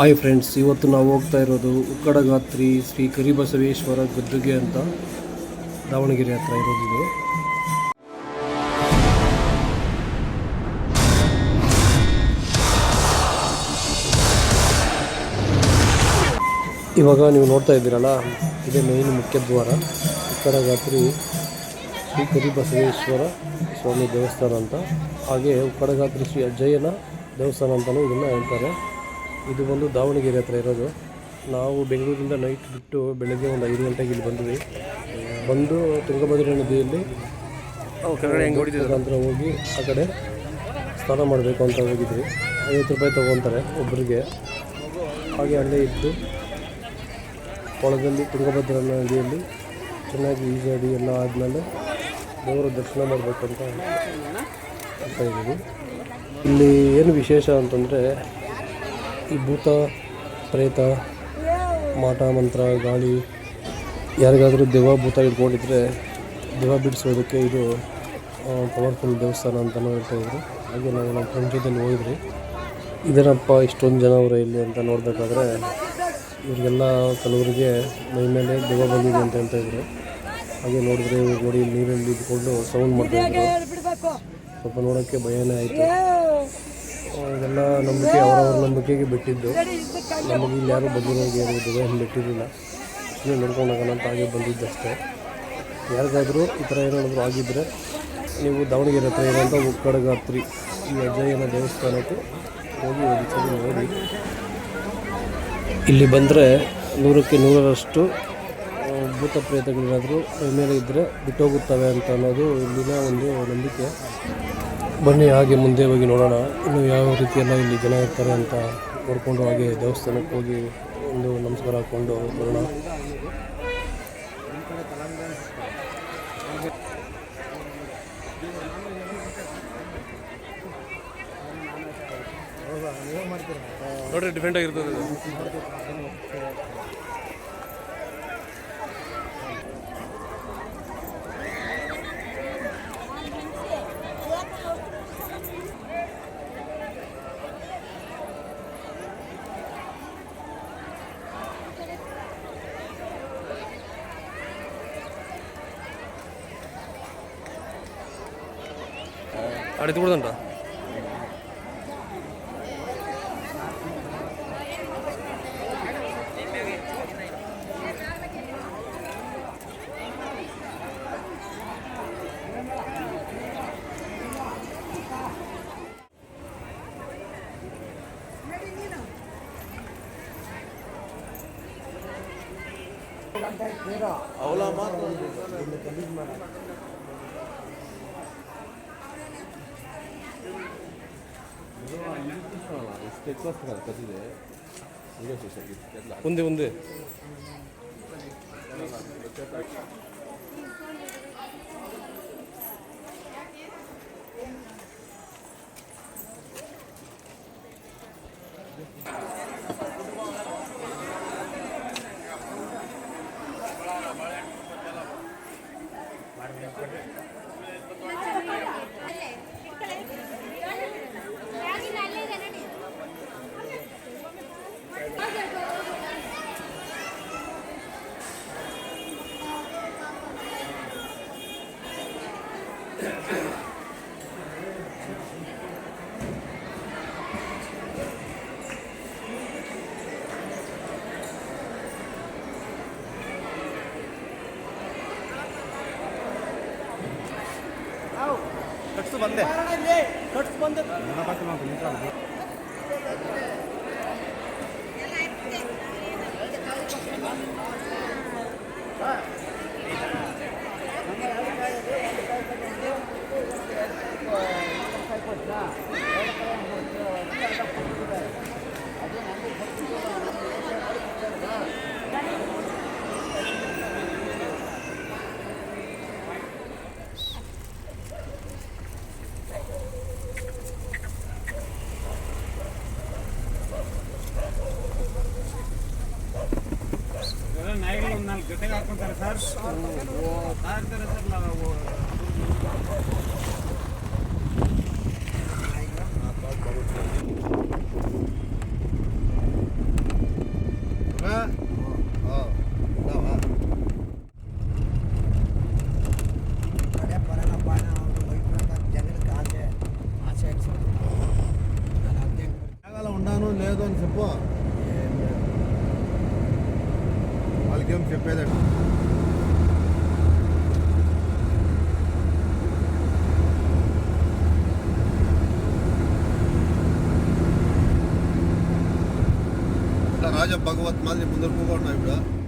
Hi friends ಇವತ್ತು ನಾವು ಹೋಗ್ತಾ ಇರೋದು ಉಕ್ಕಡಗಾತ್ರಿ ಶ್ರೀ ಕರಿಬಸವೇಶ್ವರ ಗದ್ದುಗೆ ಅಂತ ದಾವಣಗೆರೆ ಹತ್ರ ಇರೋದು ಇದು ಇವಾಗ ನೀವು ನೋಡ್ತಾ ಇದ್ದೀರಲ್ಲ, ಇದೇ ಮೇನ್ ಮುಖ್ಯ ದ್ವಾರ, ಉಕ್ಕಡಗಾತ್ರಿ ಶ್ರೀ ಕರಿಬಸವೇಶ್ವರ ಸ್ವಾಮಿ ದೇವಸ್ಥಾನ ಅಂತ. ಹಾಗೆ ಉಕ್ಕಡಗಾತ್ರಿ ಶ್ರೀ ಅಜ್ಜಯ್ಯನ ದೇವಸ್ಥಾನ ಅಂತಲೂ ಇದನ್ನು ಹೇಳ್ತಾರೆ. ಇದು ಬಂದು ದಾವಣಗೆರೆ ಹತ್ರ ಇರೋದು. ನಾವು ಬೆಂಗಳೂರಿಂದ ನೈಟ್ ಬಿಟ್ಟು ಬೆಳಗ್ಗೆ ಒಂದು ಐದು ಗಂಟೆಗೆ ಇಲ್ಲಿ ಬಂದ್ವಿ. ಬಂದು ತುಂಗಭದ್ರಾ ನದಿಯಲ್ಲಿ ನಂತರ ಹೋಗಿ ಆ ಕಡೆ ಸ್ನಾನ ಮಾಡಬೇಕು ಅಂತ ಹೋಗಿದ್ವಿ. ಐವತ್ತು ರೂಪಾಯಿ ತೊಗೊತಾರೆ ಒಬ್ಬರಿಗೆ ಹಾಗೆ ಅಲ್ಲೇ ಇದ್ದು ಕೊಳದಲ್ಲಿ ತುಂಗಭದ್ರಾ ನದಿಯಲ್ಲಿ ಚೆನ್ನಾಗಿ ಈಜಾಡಿ ಎಲ್ಲ ಆದಮೇಲೆ ದೇವರ ದರ್ಶನ ಮಾಡಬೇಕು ಅಂತ ಅಂತ ಇದ್ದೀವಿ. ಇಲ್ಲಿ ಏನು ವಿಶೇಷ ಅಂತಂದರೆ ಈ ಭೂತ, ಪ್ರೇತ, ಮಾಟ, ಮಂತ್ರ, ಗಾಳಿ, ಯಾರಿಗಾದರೂ ದೆವ್ವ ಭೂತ ಇಟ್ಕೊಂಡಿದ್ರೆ ದೆವ್ವ ಬಿಡಿಸೋದಕ್ಕೆ ಇದು ಪವರ್ಫುಲ್ ದೇವಸ್ಥಾನ ಅಂತಲೂ ಹೇಳ್ತಾ ಇದ್ರು. ಹಾಗೆ ನಾವು ನಮ್ಮ ಫ್ರೆಂಡ್ ಜೊತೆಲಿ ಹೋಗಿದ್ರಿ ಇದೇನಪ್ಪ ಇಷ್ಟೊಂದು ಜನ ಅವರ ಇಲ್ಲಿ ಅಂತ ನೋಡಬೇಕಾದ್ರೆ ಇವರಿಗೆಲ್ಲ ಕೆಲವರಿಗೆ ಮೈ ಮೇಲೆ ದೆವ್ವ ಬಂದಿದೆ ಅಂತ ಹೇಳ್ತಾ ಇದ್ರು. ಹಾಗೆ ನೋಡಿದ್ರೆ ಇವ್ರು ನೋಡಿ ನೀರಲ್ಲಿ ಇದ್ಕೊಂಡು ಸೌಂಡ್ ಮಾಡ್ತಾ ಇದ್ರು. ಸ್ವಲ್ಪ ನೋಡೋಕ್ಕೆ ಭಯನೇ ಆಯಿತು. ಇದೆಲ್ಲ ನಂಬಿಕೆ, ಅವರವ್ರ ನಂಬಿಕೆಗೆ ಬಿಟ್ಟಿದ್ದು. ನಮಗೆ ಇಲ್ಲಿ ಯಾರೂ ಏನು ದೆವ್ವ ಬಿಟ್ಟಿರಲಿಲ್ಲ. ಸುಮ್ಮನೆ ನೋಡ್ಕೊಂಡು ಹೋಗೋಣ ಅಂತ ಹಾಗೆ ಬಂದಿದ್ದಷ್ಟೇ. ಯಾರಿಗಾದರೂ ಈ ಥರ ಏನಾದರೂ ಆಗಿದ್ದರೆ ನೀವು ದಾವಣಗೆರೆ ಹತ್ರ ಇರೋಂಥ ಉಕ್ಕಡಗಾತ್ರಿ, ಈ ಅಜ್ಜಯ್ಯನ ದೇವಸ್ಥಾನಕ್ಕೆ ಹೋಗಿ ಹೋಗಿ ಸಲ ನೋಡಿ. ಇಲ್ಲಿ ಬಂದರೆ ನೂರಕ್ಕೆ ನೂರರಷ್ಟು ಭೂತ ಪ್ರೇತಗಳೇನಾದರೂ ಮೇಲೆ ಇದ್ದರೆ ಬಿಟ್ಟೋಗುತ್ತವೆ ಅಂತ ಅನ್ನೋದು ಇಲ್ಲಿನ ಒಂದು ನಂಬಿಕೆ. ಬನ್ನಿ, ಹಾಗೆ ಮುಂದೆ ಹೋಗಿ ನೋಡೋಣ. ಇನ್ನು ಯಾವ ರೀತಿಯೆಲ್ಲ ಇಲ್ಲಿ ಜನ ಇರ್ತಾರೆ ಅಂತ ನೋಡಿಕೊಂಡು ಹಾಗೆ ದೇವಸ್ಥಾನಕ್ಕೆ ಹೋಗಿ ಒಂದು ನಮಸ್ಕಾರ ಹಾಕ್ಕೊಂಡು ಬರೋಣ. ನೋಡ್ರಿ ಡಿಫೆಂಟ್ ಆಗಿರ್ತದೆ അടുത്ത് കൂടുന്നുണ്ടോ ಅವಳ ಮಾತ್ರ ಕಮ್ಮಿ ಮಾಡ 하나 있을 때 클래스 가는 거지네 이거 진짜 이게 뭔데 뭔데 ಕಟ್ಸು ಬಂದೆ. ಕಟ್ಸು ಬಂದೆ. ಬಂದೆ ಜೊತೆಗೆ ಹಾಕೊಂತಾರೆ ಸರ್ ಹಾಕ್ತಾರೆ ಸರ್ ನಾವು ఉండాను లేదు అని చెప్పు Идем педаль. आज भगवत मान्य पुनर्पुवर नाइट